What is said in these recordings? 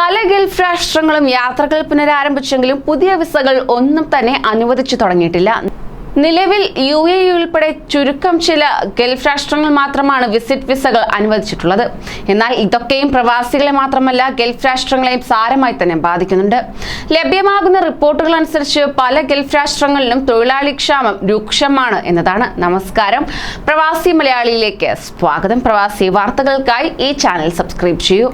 പല ഗൾഫ് രാഷ്ട്രങ്ങളും യാത്രകൾ പുനരാരംഭിച്ചെങ്കിലും പുതിയ വിസകൾ ഒന്നും തന്നെ അനുവദിച്ചു തുടങ്ങിയിട്ടില്ല. നിലവിൽ യു എ ഉൾപ്പെടെ ചുരുക്കം ചില ഗൾഫ് രാഷ്ട്രങ്ങൾ മാത്രമാണ് വിസിറ്റ് വിസകൾ അനുവദിച്ചിട്ടുള്ളത്. എന്നാൽ ഇതൊക്കെയും പ്രവാസികളെ മാത്രമല്ല ഗൾഫ് രാഷ്ട്രങ്ങളെയും സാരമായി തന്നെ ബാധിക്കുന്നുണ്ട്. ലഭ്യമാകുന്ന റിപ്പോർട്ടുകൾ അനുസരിച്ച് പല ഗൾഫ് രാഷ്ട്രങ്ങളിലും തൊഴിലാളി ക്ഷാമം രൂക്ഷമാണ് എന്നതാണ്. നമസ്കാരം. പ്രവാസി മലയാളിയിലേക്ക് സ്വാഗതം. പ്രവാസി വാർത്തകൾക്കായി ഈ ചാനൽ സബ്സ്ക്രൈബ് ചെയ്യൂ.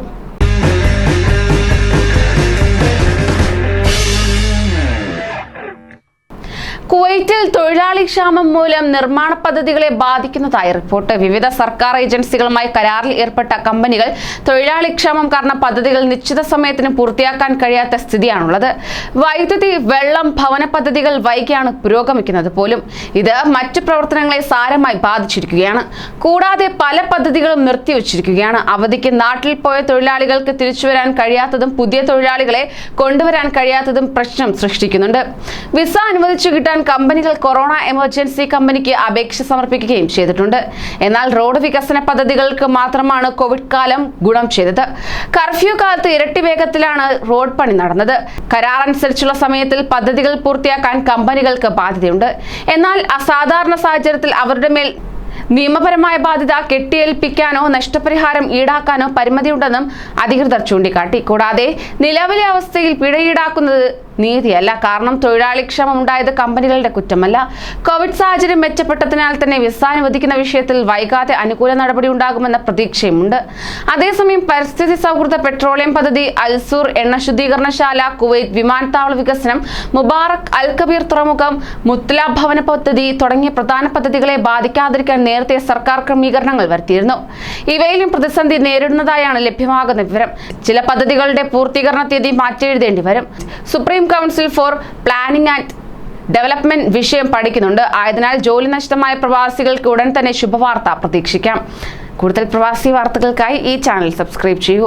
കുവൈറ്റിൽ തൊഴിലാളി ക്ഷാമം മൂലം നിർമ്മാണ പദ്ധതികളെ ബാധിക്കുന്നതായി റിപ്പോർട്ട്. വിവിധ സർക്കാർ ഏജൻസികളുമായി കരാറിൽ ഏർപ്പെട്ട കമ്പനികൾ തൊഴിലാളി ക്ഷാമം കാരണം പദ്ധതികൾ നിശ്ചിത സമയത്തിന് പൂർത്തിയാക്കാൻ കഴിയാത്ത സ്ഥിതിയാണുള്ളത്. വൈദ്യുതി വെള്ളം ഭവന പദ്ധതികൾ വൈകിയാണ് പുരോഗമിക്കുന്നത് പോലും. ഇത് മറ്റു പ്രവർത്തനങ്ങളെ സാരമായി ബാധിച്ചിരിക്കുകയാണ്. കൂടാതെ പല പദ്ധതികളും നിർത്തിവച്ചിരിക്കുകയാണ്. അവധിക്ക് നാട്ടിൽ പോയ തൊഴിലാളികൾക്ക് തിരിച്ചുവരാൻ കഴിയാത്തതും പുതിയ തൊഴിലാളികളെ കൊണ്ടുവരാൻ കഴിയാത്തതും പ്രശ്നം സൃഷ്ടിക്കുന്നുണ്ട്. വിസ അനുവദിച്ചു കിട്ടാൻ കമ്പനികൾ കൊറോണ എമർജൻസി കമ്പനിക്ക് അപേക്ഷ സമർപ്പിക്കുകയും ചെയ്തിട്ടുണ്ട്. എന്നാൽ റോഡ് വികസന പദ്ധതികൾക്ക് മാത്രമാണ് കോവിഡ് കാലം ഗുണം ചെയ്തത്. കർഫ്യൂ കാലത്ത് ഇരട്ടി വേഗത്തിലാണ് റോഡ് പണി നടന്നത്. കരാർ അനുസരിച്ചുള്ള സമയത്തിൽ പദ്ധതികൾ പൂർത്തിയാക്കാൻ കമ്പനികൾക്ക് ബാധ്യതയുണ്ട്. എന്നാൽ അസാധാരണ സാഹചര്യത്തിൽ അവരുടെ മേൽ നിയമപരമായ ബാധ്യത കെട്ടിയേൽപ്പിക്കാനോ നഷ്ടപരിഹാരം ഈടാക്കാനോ പരിമിതിയുണ്ടെന്നും അധികൃതർ ചൂണ്ടിക്കാട്ടി. കൂടാതെ നിലവിലെ അവസ്ഥയിൽ പിഴ ഈടാക്കുന്നത് നീതിയല്ല. കാരണം തൊഴിലാളി ക്ഷമം ഉണ്ടായത് കമ്പനികളുടെ കുറ്റമല്ല. കോവിഡ് സാഹചര്യം മെച്ചപ്പെട്ടതിനാൽ തന്നെ വിസ അനുവദിക്കുന്ന വിഷയത്തിൽ വൈകാതെ അനുകൂല നടപടി ഉണ്ടാകുമെന്ന പ്രതീക്ഷയുമുണ്ട്. അതേസമയം പരിസ്ഥിതി സൗഹൃദ പെട്രോളിയം പദ്ധതി അൽസൂർ എണ്ണ ശുദ്ധീകരണശാല കുവൈറ്റ് വിമാനത്താവള വികസനം മുബാറക് അൽ കബീർ തുറമുഖം മുത്തല ഭവന പദ്ധതി തുടങ്ങിയ പ്രധാന പദ്ധതികളെ ബാധിക്കാതിരിക്കാൻ നേരത്തെ സർക്കാർ ക്രമീകരണങ്ങൾ വരുത്തിയിരുന്നു. ഇവയിലും പ്രതിസന്ധി നേരിടുന്നതായാണ് ലഭ്യമാകുന്ന വിവരം. ചില പദ്ധതികളുടെ പൂർത്തീകരണ തീയതി മാറ്റിയെഴുതേണ്ടി വരും. Supreme council for planning and development വിഷയം പഠിക്കുന്നുണ്ട്. ആയതിനാൽ ജോലി നഷ്ടമായ പ്രവാസികൾക്ക് ഉടൻ തന്നെ ശുഭവാർത്ത പ്രതീക്ഷിക്കാം. കൂടുതൽ പ്രവാസി വാർത്തകൾക്കായി ഈ ചാനൽ സബ്സ്ക്രൈബ് ചെയ്യൂ.